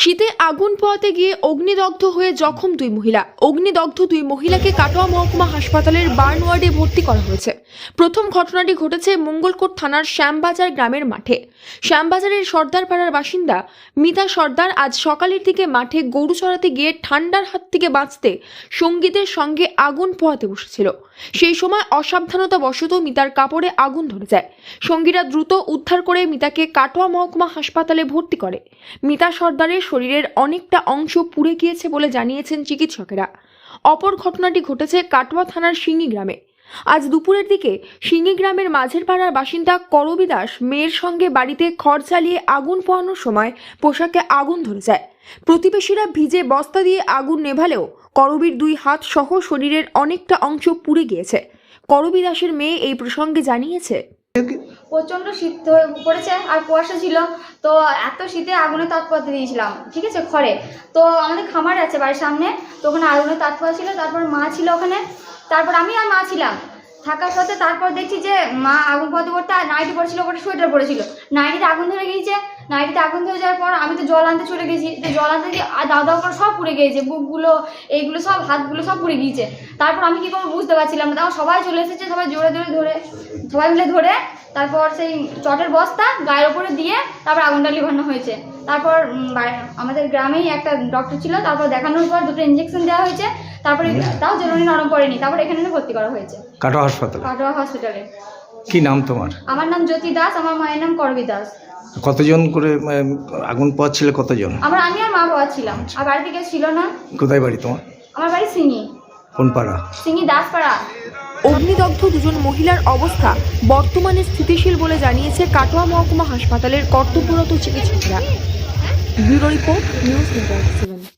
শীতে আগুন পোয়াতে গিয়ে অগ্নিদগ্ধ হয়ে জখম দুই মহিলা। অগ্নিদগ্ধ দুই মহিলাকে কাটোয়া মহকুমা হাসপাতালের বার্ন ওয়ার্ডে ভর্তি করা হয়েছে। প্রথম ঘটনাটি ঘটেছে মঙ্গলকোট থানার শ্যামবাজার গ্রামের মাঠে। শ্যামবাজারের সর্দারপাড়ার বাসিন্দা মিতা সর্দার আজ সকালের দিকে মাঠে গরু চড়াতে গিয়ে ঠান্ডার হাত থেকে বাঁচতে সঙ্গীতের সঙ্গে আগুন পোয়াতে বসেছিল। সেই সময় অসাবধানতা বশত মিতার কাপড়ে আগুন ধরে যায়। সঙ্গীরা দ্রুত উদ্ধার করে মিতাকে কাটোয়া মহকুমা হাসপাতালে ভর্তি করে। মিতা সর্দারের শরীরের অনেকটা অংশ পুড়ে গিয়েছে বলে জানিয়েছেন চিকিৎসকেরা। অপর ঘটনাটি ঘটেছে কাটোয়া থানার সিঙ্গি গ্রামে। আজ দুপুরের দিকে সিঙ্গি গ্রামের মাঝের পাড়ার বাসিন্দা করবি দাস মেয়ের সঙ্গে বাড়িতে খড় চালিয়ে আগুন পোহানোর সময় পোশাকে আগুন ধরে যায়। প্রতিবেশীরা ভিজে বস্তা দিয়ে আগুন নেভালেও করবীর দুই হাত সহ শরীরের অনেকটা অংশ পুড়ে গিয়েছে। করবি দাসের মেয়ে এই প্রসঙ্গে জানিয়েছে প্রচণ্ড শীত পড়েছে আর কুয়াশা ছিল। তো এত শীতে আগুনে তাপ পাতে দিয়েছিলাম, ঠিক আছে, খড়ে। তো আমাদের খামার আছে বাড়ির সামনে, তো ওখানে আগুনে পাওয়া ছিল, তারপর মা ছিল ওখানে। তারপর আমি আর মা ছিলাম। থাকার সাথে তারপর দেখছি যে মা আগুন পথে পড়তে আর নাইটি পড়েছিল ওপরে সোয়েটার পড়েছিল। নাইটিতে আগুন ধরে গিয়েছে, নাইটিতে আগুন ধরে যাওয়ার পর আমি তো জল আনতে চলে গেছি। তো জল আনতে গিয়ে দাও দাও করে সব পুড়ে গিয়েছে, বুকগুলো, এইগুলো সব, হাতগুলো সব পুড়ে গিয়েছে। তারপর আমি কী করব বুঝতে পারছিলাম না তখন সবাই চলে এসেছে, সবাই জোরে জোরে ধরে, সবাই মিলে ধরে তারপর সেই চটের বস্তা গায়ের ওপরে দিয়ে তারপর আগুনটা লিভানো হয়েছে। তারপর আমাদের গ্রামেই একটা ডক্টর ছিল তারপর দেখানোর পর দুটো ইঞ্জেকশন দেওয়া হয়েছে তারপরে তাও জরুরি নরম পড়েনি তারপর এখানে ভর্তি করা হয়েছে। কাটোয়া হাসপাতালে? কাটোয়া হসপিটালে কি নাম তোমার? আমার নাম জ্যোতি দাস আমার মায়ের নাম করবি দাস। কতজন করে আগুন পাচ্ছিলে কতজন? আমার আমি আর মা বাবা ছিলাম আর বাড়িতে কেউ ছিল না। কোথায় বাড়ি তোমার? আমার বাড়ি সিঙ্গি কোন পাড়া সিঙ্গি দাসপাড়া অগ্নিদগ্ধ দুজন মহিলার অবস্থা বর্তমানে স্থিতিশীল বলে জানিয়েছে কাটোয়া মহকুমা হাসপাতালের কর্তব্যরত চিকিৎসকরা। Bureau report news network seven.